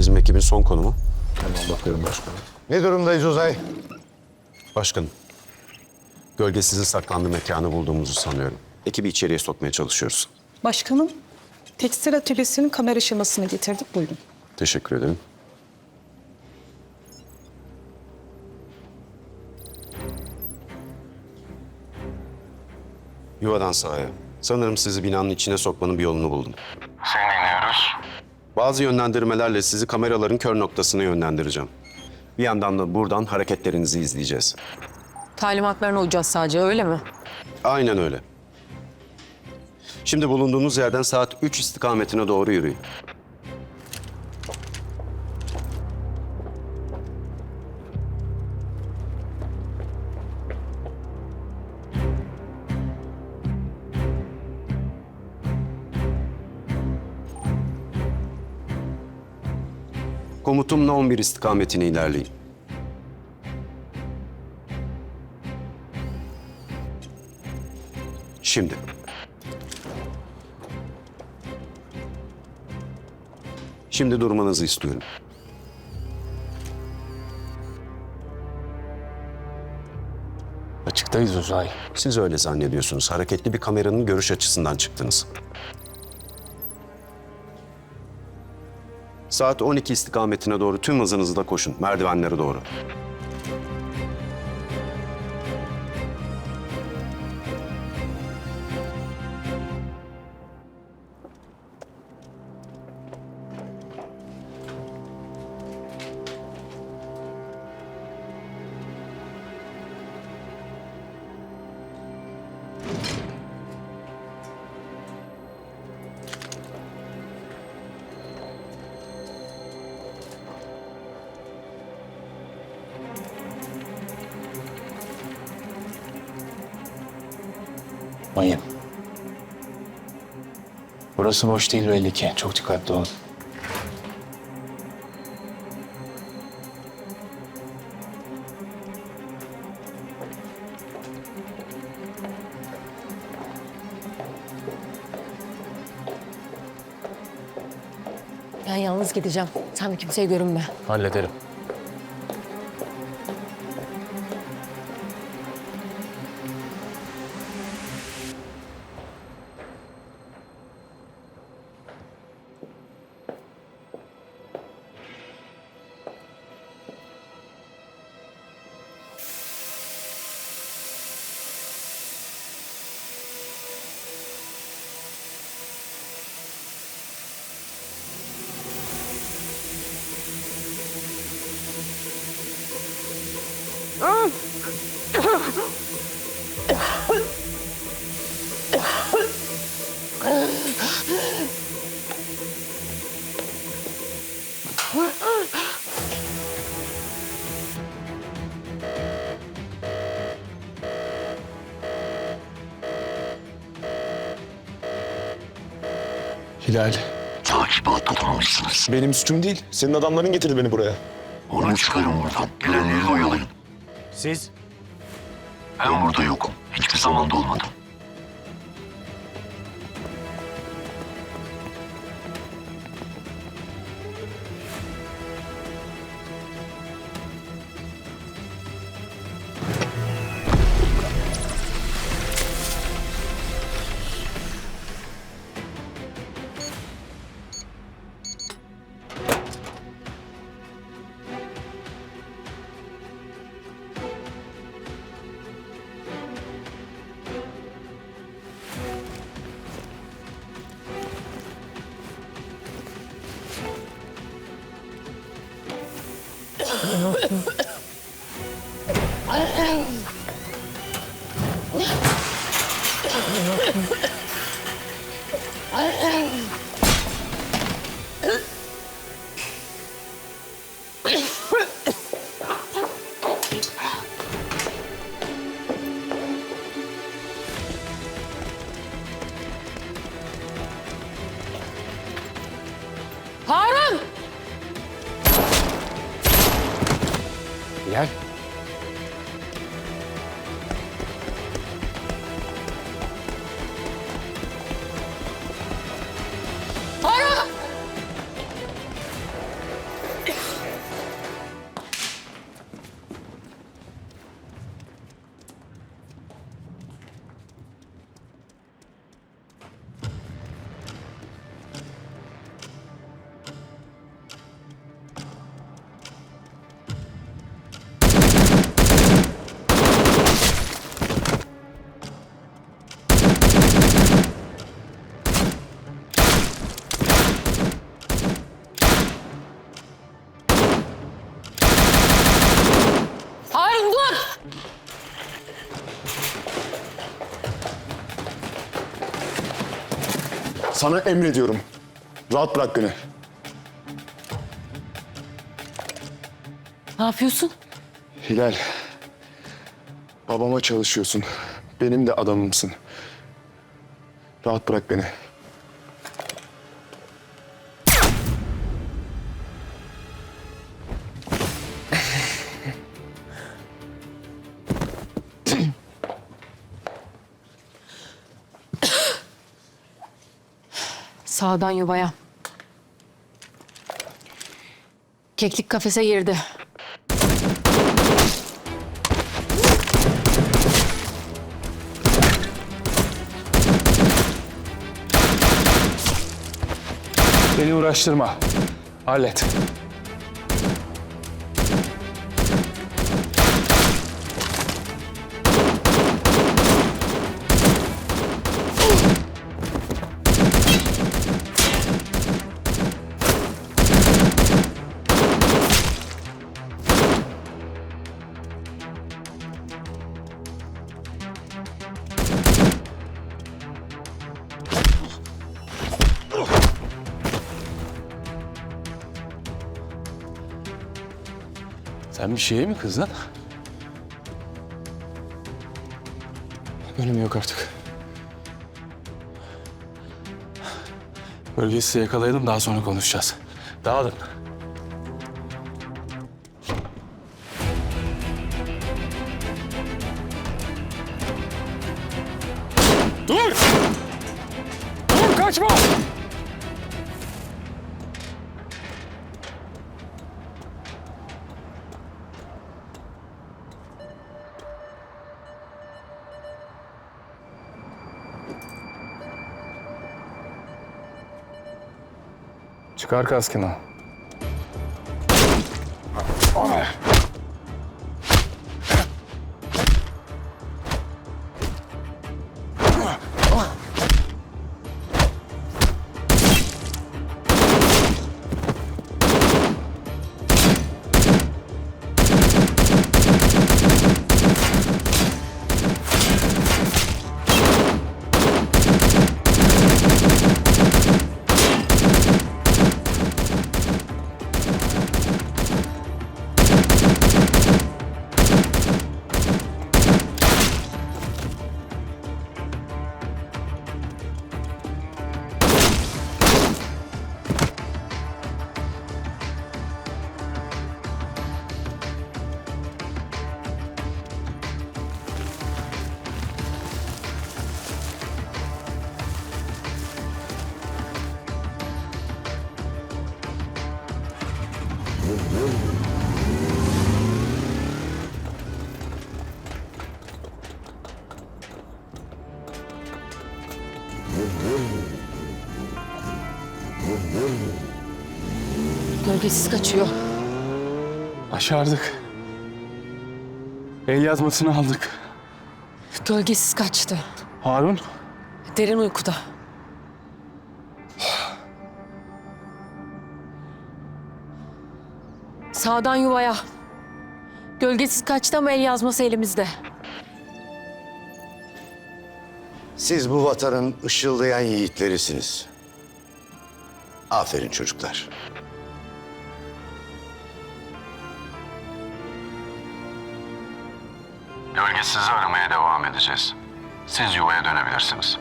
Bizim ekibin son konumu. Hemen bakıyorum başkanım. Ne durumdayız Uzay? Başkanım. Gölgesizin saklandığı mekanı bulduğumuzu sanıyorum. Ekibi içeriye sokmaya çalışıyoruz. Başkanım, tekstil atölyesinin kamera şemasını getirdik. Buyurun. Teşekkür ederim. Yuvadan sahaya. Sanırım sizi binanın içine sokmanın bir yolunu buldum. Bazı yönlendirmelerle sizi kameraların kör noktasına yönlendireceğim. Bir yandan da buradan hareketlerinizi izleyeceğiz. Talimatlarına uyacağız sadece öyle mi? Aynen öyle. Şimdi bulunduğunuz yerden saat 3 istikametine doğru yürüyün. Komutumla 11 istikametine ilerleyin. Şimdi. Şimdi durmanızı istiyorum. Açıktayız Uzay. Siz öyle zannediyorsunuz. Hareketli bir kameranın görüş açısından çıktınız. Saat 12 istikametine doğru tüm hızınızla koşun. Merdivenlere doğru. Mayın. Burası boş değil belli ki. Çok dikkatli olun. Ben yalnız gideceğim. Sen de kimseye görünme. Hallederim. Hilal. Takibat tutmamışsınız. Benim suçum değil. Senin adamların getirdi beni buraya. Onu çıkarın buradan. Gelenleri de oyalayın. Siz? Ben burada yokum. Hiçbir zaman da olmadım. Harun! Hilal. Sana emrediyorum. Rahat bırak beni. Ne yapıyorsun? Hilal. Babama çalışıyorsun. Benim de adamımsın. Rahat bırak beni. Sağdan yuvaya. Keklik kafese girdi. Beni uğraştırma. Hallet. Sen bir şeye mi kızdın? Önüm yok artık. Bölgeyi size yakalayalım daha sonra konuşacağız. Dağılın. Çıkar kaskını. Gölgesiz kaçıyor. Başardık. El yazmasını aldık. Gölgesiz kaçtı. Harun, Derin uykuda. Sağdan yuvaya. Gölgesiz kaçtı ama el yazması elimizde. Siz bu vatanın ışıldayan yiğitlerisiniz. Aferin çocuklar. Gölgesizi aramaya devam edeceğiz. Siz yuvaya dönebilirsiniz.